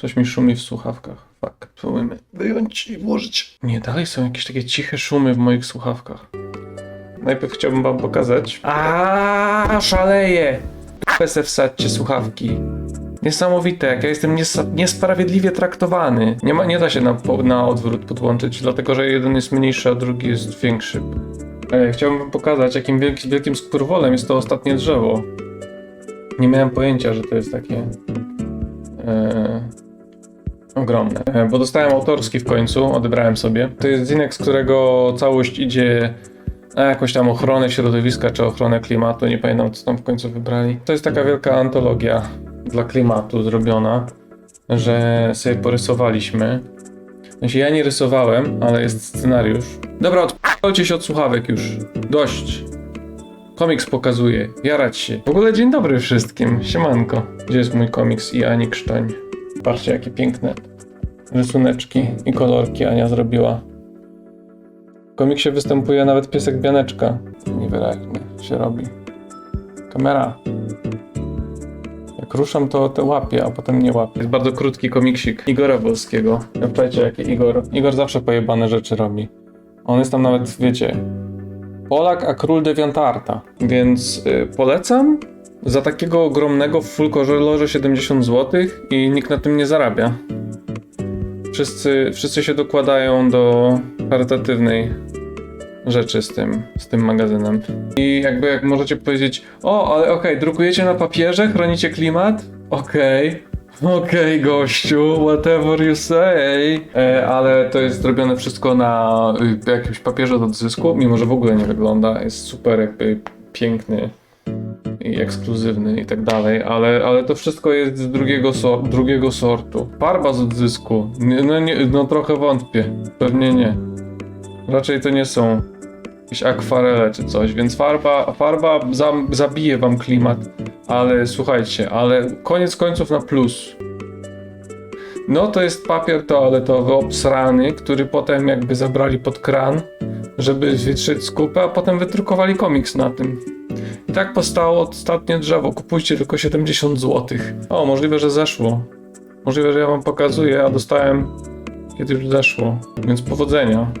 Coś mi szumi w słuchawkach. Fuck. Spróbujmy wyjąć i włożyć. Nie, dalej są jakieś takie ciche szumy w moich słuchawkach. Najpierw chciałbym wam pokazać. A szaleję! Pesę wsadźcie słuchawki. Niesamowite, jak ja jestem nies- niesprawiedliwie traktowany. Nie, ma, nie da się na, na odwrót podłączyć, dlatego że jeden jest mniejszy, a drugi jest większy. E, chciałbym wam pokazać, jakim wielki, wielkim skurwolem jest to ostatnie drzewo. Nie miałem pojęcia, że to jest takie e, ogromne. E, bo dostałem autorski w końcu, odebrałem sobie. To jest zinek, z którego całość idzie na jakąś tam ochronę środowiska czy ochronę klimatu. Nie pamiętam, co tam w końcu wybrali. To jest taka wielka antologia dla klimatu zrobiona, że sobie porysowaliśmy. Sensie ja nie rysowałem, ale jest scenariusz. Dobra, odpalcie się od słuchawek już. Dość. Komiks pokazuje. Jarać się. W ogóle dzień dobry wszystkim. Siemanko. Gdzie jest mój komiks i Ani Krztoń? Patrzcie, jakie piękne rysuneczki i kolorki Ania zrobiła. W komiksie występuje nawet piesek Bianeczka. Niewyraźnie się robi. Kamera. Jak ruszam, to te łapię, a potem nie łapię. Jest bardzo krótki komiksik Igora Wolskiego. Pamiętajcie, jaki Igor. Igor zawsze pojebane rzeczy robi. On jest tam nawet, wiecie, Polak, a król dewiantarta. Więc y, polecam. Za takiego ogromnego w full kolorze 70 zł i nikt na tym nie zarabia. Wszyscy, wszyscy się dokładają do charytatywnej rzeczy z tym, z tym magazynem. I jakby jak możecie powiedzieć, o, ale okej, drukujecie na papierze, chronicie klimat? Okej. Okej, gościu, whatever you say. E, ale to jest zrobione wszystko na y, jakimś papierze do odzysku, mimo że w ogóle nie wygląda. Jest super jakby piękny i ekskluzywny i tak dalej, ale, ale to wszystko jest z drugiego, so, drugiego sortu. Farba z odzysku. Nie, no, nie, no trochę wątpię. Pewnie nie. Raczej to nie są jakieś akwarele czy coś, więc farba, farba za, zabije wam klimat. Ale słuchajcie, ale koniec końców na plus. No to jest papier toaletowy obsrany, który potem jakby zabrali pod kran, żeby wytrzeć skupę, a potem wydrukowali komiks na tym. Tak powstało ostatnie drzewo. Kupujcie tylko 70 zł. O, możliwe, że zeszło. Możliwe, że ja wam pokazuję, a dostałem kiedy już zeszło. Więc powodzenia.